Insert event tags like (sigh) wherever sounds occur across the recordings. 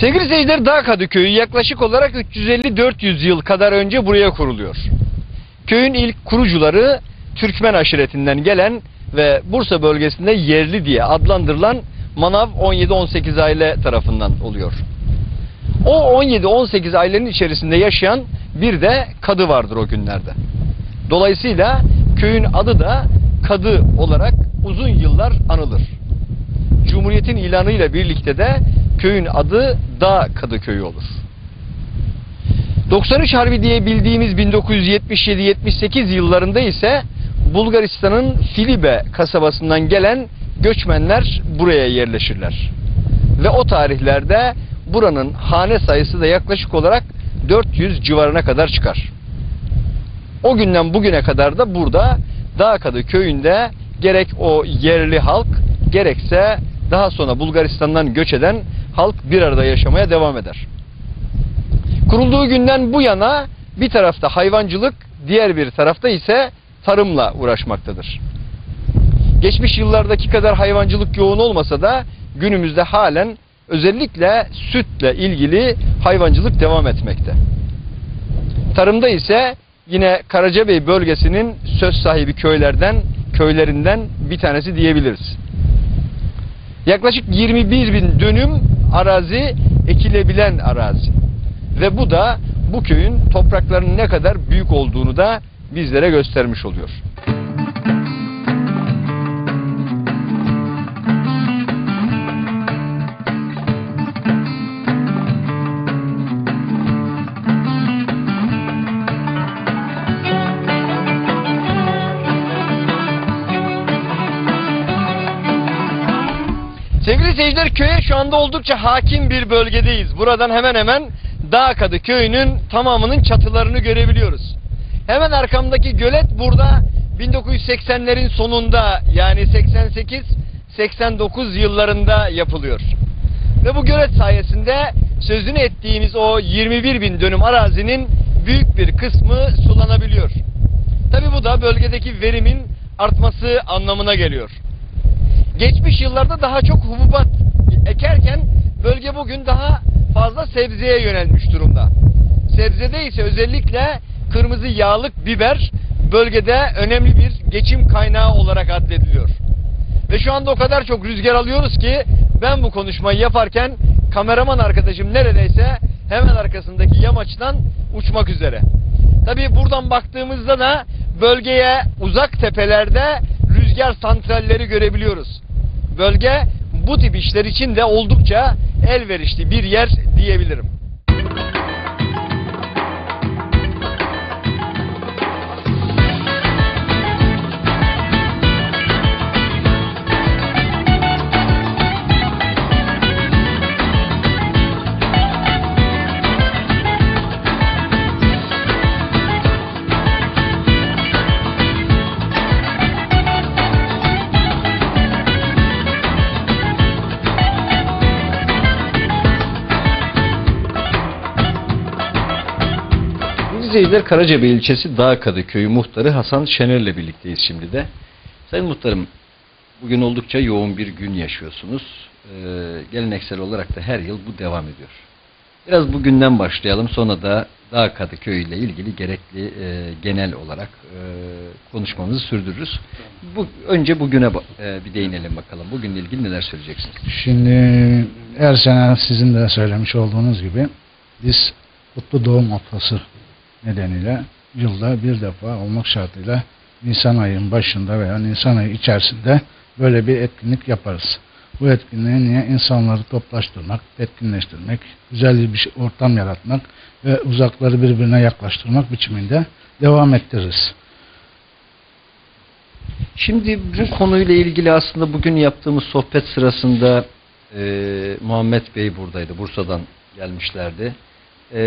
Sevgili seyirciler Dağ Kadıköyü yaklaşık olarak 350-400 yıl kadar önce buraya kuruluyor. Köyün ilk kurucuları Türkmen aşiretinden gelen ve Bursa bölgesinde yerli diye adlandırılan Manav 17-18 aile tarafından oluyor. O 17-18 ailenin içerisinde yaşayan bir de kadı vardır o günlerde. Dolayısıyla köyün adı da kadı olarak uzun yıllar anılır. Cumhuriyetin ilanıyla birlikte de köyün adı Dağ Kadıköyü olur. 93 Harbi diye bildiğimiz 1977-78 yıllarında ise Bulgaristan'ın Filibe kasabasından gelen göçmenler buraya yerleşirler. Ve o tarihlerde buranın hane sayısı da yaklaşık olarak 400 civarına kadar çıkar. O günden bugüne kadar da burada Dağkadı köyünde gerek o yerli halk gerekse daha sonra Bulgaristan'dan göç eden halk bir arada yaşamaya devam eder. Kurulduğu günden bu yana bir tarafta hayvancılık, diğer bir tarafta ise tarımla uğraşmaktadır. Geçmiş yıllardaki kadar hayvancılık yoğun olmasa da günümüzde halen özellikle sütle ilgili hayvancılık devam etmekte. Tarımda ise yine Karacabey bölgesinin söz sahibi köylerden, köylerinden bir tanesi diyebiliriz. Yaklaşık 21 bin dönüm arazi ekilebilen arazi. Ve bu da bu köyün topraklarının ne kadar büyük olduğunu da bizlere göstermiş oluyor. Seyirciler köye şu anda oldukça hakim bir bölgedeyiz. Buradan hemen hemen Dağkadı köyünün tamamının çatılarını görebiliyoruz. Hemen arkamdaki gölet burada 1980'lerin sonunda yani 88-89 yıllarında yapılıyor. Ve bu gölet sayesinde sözünü ettiğimiz o 21 bin dönüm arazinin büyük bir kısmı sulanabiliyor. Tabi bu da bölgedeki verimin artması anlamına geliyor. Geçmiş yıllarda daha çok hububat ekerken bölge bugün daha fazla sebzeye yönelmiş durumda. Sebzede ise özellikle kırmızı yağlık biber bölgede önemli bir geçim kaynağı olarak addediliyor. Ve şu anda o kadar çok rüzgar alıyoruz ki ben bu konuşmayı yaparken kameraman arkadaşım neredeyse hemen arkasındaki yamaçtan uçmak üzere. Tabii buradan baktığımızda da bölgeye uzak tepelerde rüzgar santralleri görebiliyoruz. Bölge bu tip işler için de oldukça elverişli bir yer diyebilirim. İzleyiciler Karacabey ilçesi Dağkadı köyü muhtarı Hasan Şener'le birlikteyiz şimdi de. Sayın muhtarım, bugün oldukça yoğun bir gün yaşıyorsunuz. Ee, geleneksel olarak da her yıl bu devam ediyor. Biraz bugünden başlayalım sonra da Dağkadı köyü ile ilgili gerekli e, genel olarak e, konuşmamızı sürdürürüz. Bu, önce bugüne e, bir değinelim bakalım. Bugünle ilgili neler söyleyeceksiniz? Şimdi her sene sizin de söylemiş olduğunuz gibi biz Kutlu Doğum Haftası nedeniyle yılda bir defa olmak şartıyla Nisan ayının başında veya Nisan ayı içerisinde böyle bir etkinlik yaparız. Bu etkinliği niye? insanları toplaştırmak, etkinleştirmek, güzel bir şey- ortam yaratmak ve uzakları birbirine yaklaştırmak biçiminde devam ettiririz. Şimdi bu konuyla ilgili aslında bugün yaptığımız sohbet sırasında e, Muhammed Bey buradaydı. Bursa'dan gelmişlerdi. E,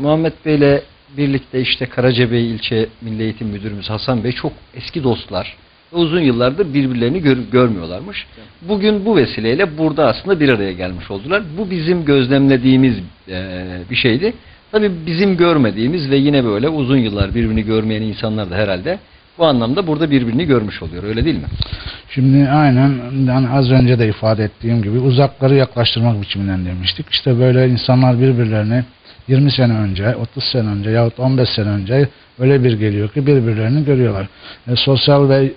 Muhammed Bey'le birlikte işte Karacabey ilçe Milli Eğitim Müdürümüz Hasan Bey çok eski dostlar. Uzun yıllardır birbirlerini gör- görmüyorlarmış. Bugün bu vesileyle burada aslında bir araya gelmiş oldular. Bu bizim gözlemlediğimiz e, bir şeydi. Tabii bizim görmediğimiz ve yine böyle uzun yıllar birbirini görmeyen insanlar da herhalde Bu anlamda burada birbirini görmüş oluyor öyle değil mi? Şimdi aynen yani az önce de ifade ettiğim gibi uzakları yaklaştırmak biçiminden demiştik. İşte böyle insanlar birbirlerini 20 sene önce, 30 sene önce yahut 15 sene önce öyle bir geliyor ki birbirlerini görüyorlar. E, sosyal ve?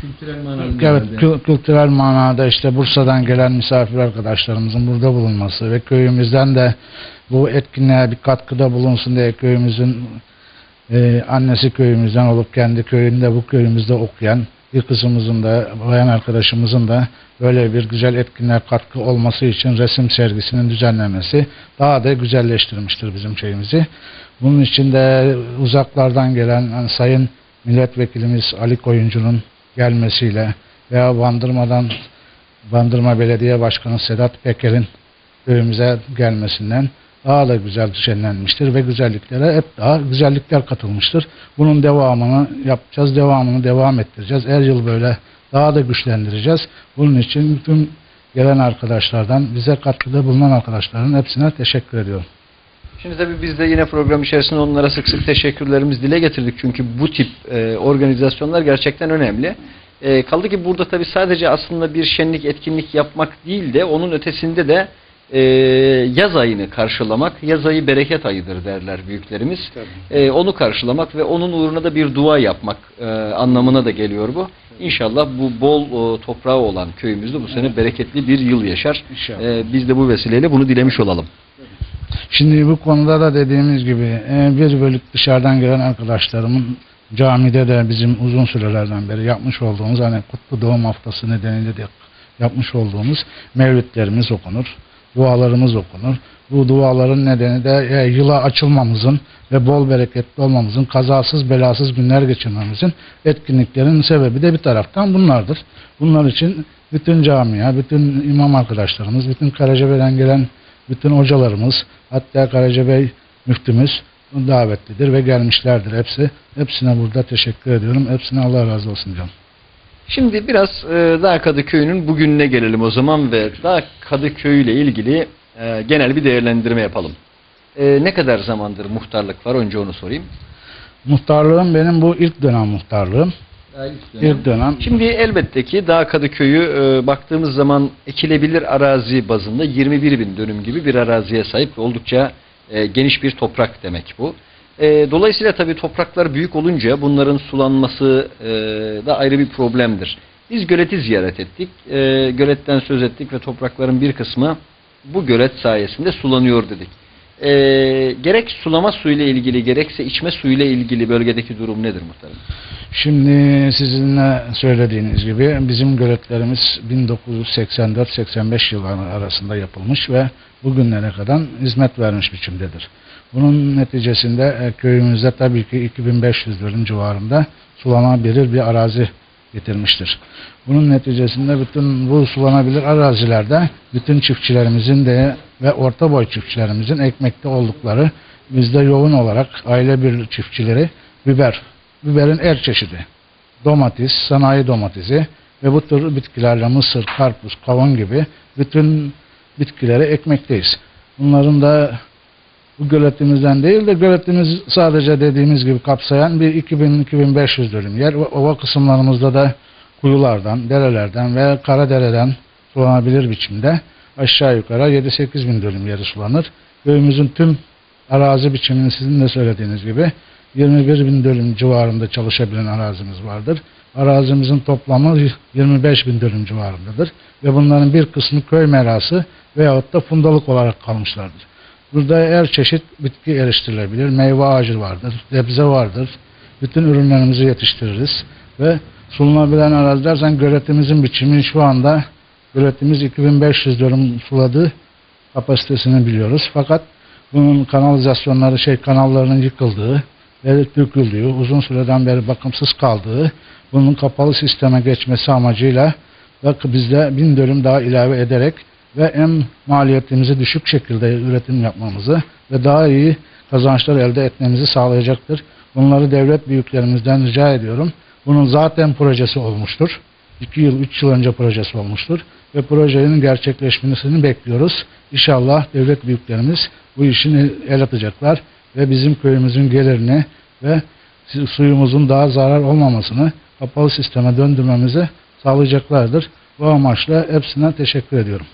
Kültürel Evet, kü- kültürel manada işte Bursa'dan gelen misafir arkadaşlarımızın burada bulunması ve köyümüzden de bu etkinliğe bir katkıda bulunsun diye köyümüzün e, annesi köyümüzden olup kendi köyünde bu köyümüzde okuyan bir kızımızın da bayan arkadaşımızın da böyle bir güzel etkinliğe katkı olması için resim sergisinin düzenlenmesi daha da güzelleştirmiştir bizim şeyimizi. Bunun için de uzaklardan gelen hani sayın milletvekilimiz Ali Koyuncu'nun gelmesiyle veya Bandırma'dan Bandırma Belediye Başkanı Sedat Peker'in köyümüze gelmesinden daha da güzel düzenlenmiştir ve güzelliklere hep daha güzellikler katılmıştır. Bunun devamını yapacağız, devamını devam ettireceğiz. Her yıl böyle daha da güçlendireceğiz. Bunun için bütün gelen arkadaşlardan, bize katkıda bulunan arkadaşların hepsine teşekkür ediyorum. Şimdi tabii biz de yine program içerisinde onlara sık sık teşekkürlerimizi dile getirdik. Çünkü bu tip e, organizasyonlar gerçekten önemli. E, kaldı ki burada tabii sadece aslında bir şenlik, etkinlik yapmak değil de onun ötesinde de e, yaz ayını karşılamak, yaz ayı bereket ayıdır derler büyüklerimiz. E, onu karşılamak ve onun uğruna da bir dua yapmak e, anlamına da geliyor bu. İnşallah bu bol e, toprağı olan köyümüzde bu sene bereketli bir yıl yaşar. İnşallah. E, biz de bu vesileyle bunu dilemiş olalım. Şimdi bu konuda da dediğimiz gibi e, bir bölük dışarıdan gelen arkadaşlarımın camide de bizim uzun sürelerden beri yapmış olduğumuz hani Kutlu Doğum Haftası nedeniyle de yapmış olduğumuz mevlütlerimiz okunur, dualarımız okunur. Bu duaların nedeni de e, yıla açılmamızın ve bol bereketli olmamızın, kazasız belasız günler geçirmemizin etkinliklerin sebebi de bir taraftan bunlardır. Bunlar için bütün camia, bütün imam arkadaşlarımız, bütün Karacabey'den gelen bütün hocalarımız, hatta Karacabey müftümüz davetlidir ve gelmişlerdir hepsi. Hepsine burada teşekkür ediyorum. Hepsine Allah razı olsun canım. Şimdi biraz e, Dağ Kadıköy'ünün bugününe gelelim o zaman ve Dağ Kadıköy ile ilgili e, genel bir değerlendirme yapalım. E, ne kadar zamandır muhtarlık var? Önce onu sorayım. Muhtarlığım benim bu ilk dönem muhtarlığım. İlk dönem. Şimdi elbette ki Dağ Kadıköy'ü e, baktığımız zaman ekilebilir arazi bazında 21 bin dönüm gibi bir araziye sahip ve oldukça e, geniş bir toprak demek bu. E, dolayısıyla tabii topraklar büyük olunca bunların sulanması e, da ayrı bir problemdir. Biz göleti ziyaret ettik. E, göletten söz ettik ve toprakların bir kısmı bu gölet sayesinde sulanıyor dedik. E, gerek sulama suyuyla ilgili gerekse içme suyuyla ilgili bölgedeki durum nedir muhtarım? Şimdi sizinle söylediğiniz gibi bizim göletlerimiz 1984-85 yılları arasında yapılmış ve bugünlere kadar hizmet vermiş biçimdedir. Bunun neticesinde e, köyümüzde tabii ki 2500 dönüm civarında sulanabilir bir arazi getirmiştir. Bunun neticesinde bütün bu sulanabilir arazilerde bütün çiftçilerimizin de ve orta boy çiftçilerimizin ekmekte oldukları bizde yoğun olarak aile bir çiftçileri biber, biberin her çeşidi, domates, sanayi domatesi ve bu tür bitkilerle mısır, karpuz, kavun gibi bütün bitkileri ekmekteyiz. Bunların da bu göletimizden değil de göletimiz sadece dediğimiz gibi kapsayan bir 2000-2500 dönüm yer. Ova kısımlarımızda da kuyulardan, derelerden ve karadereden sulanabilir biçimde aşağı yukarı 7-8 bin dönüm yeri sulanır. Köyümüzün tüm arazi biçimini sizin de söylediğiniz gibi 21 bin dönüm civarında çalışabilen arazimiz vardır. Arazimizin toplamı 25 bin dönüm civarındadır. Ve bunların bir kısmı köy merası veyahut da fundalık olarak kalmışlardır. Burada her çeşit bitki eriştirilebilir. Meyve ağacı vardır, sebze vardır. Bütün ürünlerimizi yetiştiririz. Ve sunulabilen araziler sen göletimizin biçimi şu anda göletimiz 2500 dönüm suladığı kapasitesini biliyoruz. Fakat bunun kanalizasyonları şey kanallarının yıkıldığı ve döküldüğü, uzun süreden beri bakımsız kaldığı, bunun kapalı sisteme geçmesi amacıyla ve bizde bin dönüm daha ilave ederek ve en maliyetimizi düşük şekilde üretim yapmamızı ve daha iyi kazançlar elde etmemizi sağlayacaktır. Bunları devlet büyüklerimizden rica ediyorum. Bunun zaten projesi olmuştur. 2 yıl, 3 yıl önce projesi olmuştur. Ve projenin gerçekleşmesini bekliyoruz. İnşallah devlet büyüklerimiz bu işini el atacaklar ve bizim köyümüzün gelirini ve su- suyumuzun daha zarar olmamasını kapalı sisteme döndürmemizi sağlayacaklardır. Bu amaçla hepsine teşekkür ediyorum.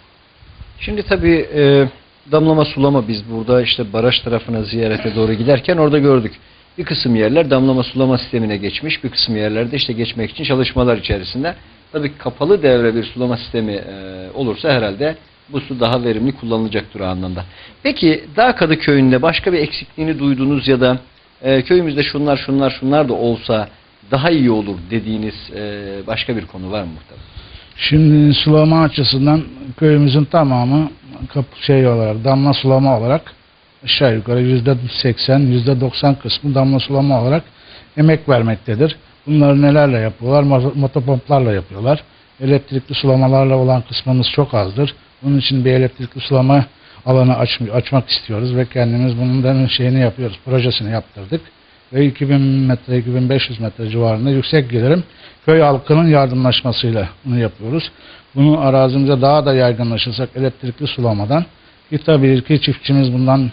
Şimdi tabii e, damlama sulama biz burada işte baraj tarafına ziyarete doğru giderken orada gördük. Bir kısım yerler damlama sulama sistemine geçmiş. Bir kısım yerlerde işte geçmek için çalışmalar içerisinde. Tabii kapalı devre bir sulama sistemi e, olursa herhalde bu su daha verimli kullanılacaktır anlamda. Peki Dağkadı köyünde başka bir eksikliğini duyduğunuz ya da e, köyümüzde şunlar şunlar şunlar da olsa daha iyi olur dediğiniz e, başka bir konu var mı muhtemelen? Şimdi sulama açısından köyümüzün tamamı şey olarak damla sulama olarak aşağı yukarı yüzde 80 yüzde 90 kısmı damla sulama olarak emek vermektedir. Bunları nelerle yapıyorlar? Mo- Motopomplarla yapıyorlar. Elektrikli sulamalarla olan kısmımız çok azdır. Bunun için bir elektrikli sulama alanı aç, açmak istiyoruz ve kendimiz bunun da şeyini yapıyoruz. Projesini yaptırdık. Ve 2000 metre, 2500 metre civarında yüksek gelirim köy halkının yardımlaşmasıyla bunu yapıyoruz. Bunu arazimize daha da yaygınlaşırsak elektrikli sulamadan ki tabii ki çiftçimiz bundan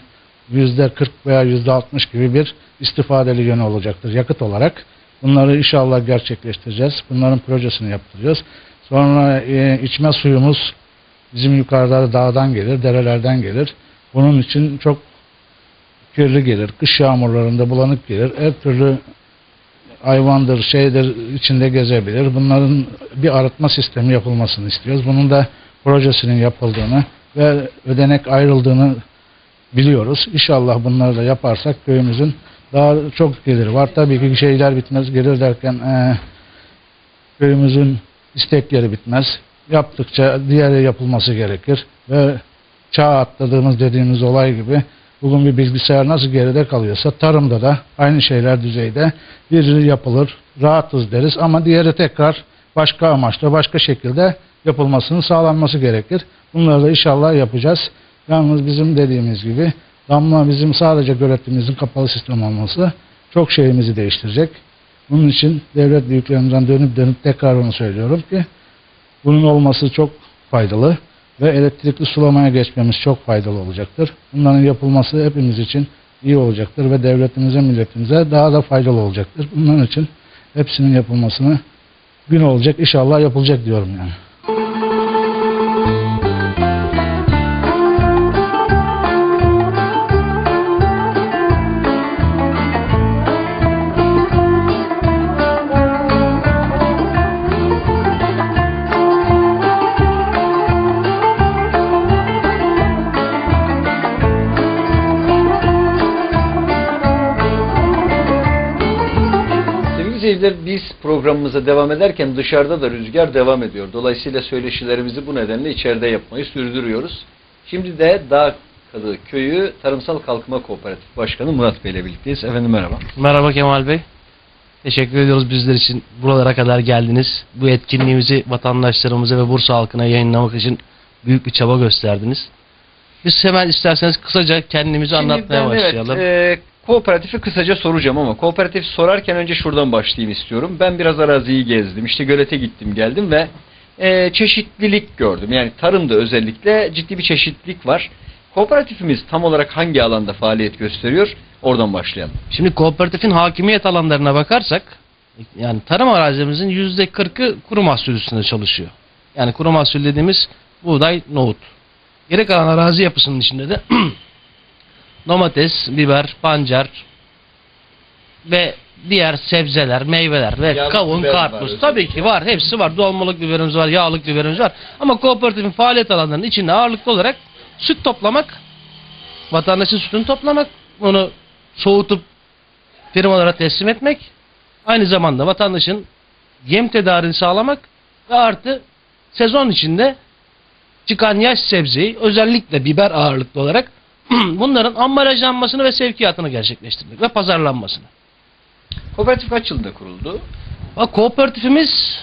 yüzde 40 veya yüzde 60 gibi bir istifadeli yönü olacaktır yakıt olarak. Bunları inşallah gerçekleştireceğiz. Bunların projesini yaptıracağız. Sonra e, içme suyumuz bizim yukarıda dağdan gelir, derelerden gelir. Bunun için çok kirli gelir. Kış yağmurlarında bulanık gelir. Her türlü hayvandır, şeydir içinde gezebilir. Bunların bir arıtma sistemi yapılmasını istiyoruz. Bunun da projesinin yapıldığını ve ödenek ayrıldığını biliyoruz. İnşallah bunları da yaparsak köyümüzün daha çok geliri var. Tabii ki şeyler bitmez. Gelir derken eee, köyümüzün istekleri bitmez. Yaptıkça diğeri yapılması gerekir. Ve çağ atladığımız dediğimiz olay gibi bugün bir bilgisayar nasıl geride kalıyorsa tarımda da aynı şeyler düzeyde biri yapılır, rahatız deriz ama diğeri tekrar başka amaçla, başka şekilde yapılmasının sağlanması gerekir. Bunları da inşallah yapacağız. Yalnız bizim dediğimiz gibi damla bizim sadece göletimizin kapalı sistem olması çok şeyimizi değiştirecek. Bunun için devlet büyüklerimizden dönüp dönüp tekrar onu söylüyorum ki bunun olması çok faydalı ve elektrikli sulamaya geçmemiz çok faydalı olacaktır. Bunların yapılması hepimiz için iyi olacaktır ve devletimize, milletimize daha da faydalı olacaktır. Bunların için hepsinin yapılmasını gün olacak, inşallah yapılacak diyorum yani. Seyirciler biz programımıza devam ederken dışarıda da rüzgar devam ediyor. Dolayısıyla söyleşilerimizi bu nedenle içeride yapmayı sürdürüyoruz. Şimdi de Dağ Kadı Köyü Tarımsal Kalkınma Kooperatif Başkanı Murat Bey ile birlikteyiz. Efendim merhaba. Merhaba Kemal Bey. Teşekkür ediyoruz bizler için buralara kadar geldiniz. Bu etkinliğimizi vatandaşlarımıza ve Bursa halkına yayınlamak için büyük bir çaba gösterdiniz. Biz hemen isterseniz kısaca kendimizi Şimdi anlatmaya ben, başlayalım. Evet, e, kooperatifi kısaca soracağım ama kooperatif sorarken önce şuradan başlayayım istiyorum. Ben biraz araziyi gezdim. İşte gölete gittim geldim ve e, çeşitlilik gördüm. Yani tarımda özellikle ciddi bir çeşitlilik var. Kooperatifimiz tam olarak hangi alanda faaliyet gösteriyor? Oradan başlayalım. Şimdi kooperatifin hakimiyet alanlarına bakarsak yani tarım arazimizin yüzde kırkı kuru mahsul üstünde çalışıyor. Yani kuru mahsul dediğimiz buğday, nohut. Geri kalan arazi yapısının içinde de (clears throat) domates, biber, pancar ve diğer sebzeler, meyveler ve Yağlık kavun, karpuz. Tabii ki var. Hepsi var. Dolmalık biberimiz var, yağlık biberimiz var. Ama kooperatifin faaliyet alanlarının içinde ağırlıklı olarak süt toplamak, vatandaşın sütünü toplamak, onu soğutup firmalara teslim etmek, aynı zamanda vatandaşın yem tedarini sağlamak ve artı sezon içinde çıkan yaş sebzeyi özellikle biber ağırlıklı olarak (clears throat) bunların ambalajlanmasını ve sevkiyatını gerçekleştirmek ve pazarlanmasını. Kooperatif kaç yılında kuruldu? Bak kooperatifimiz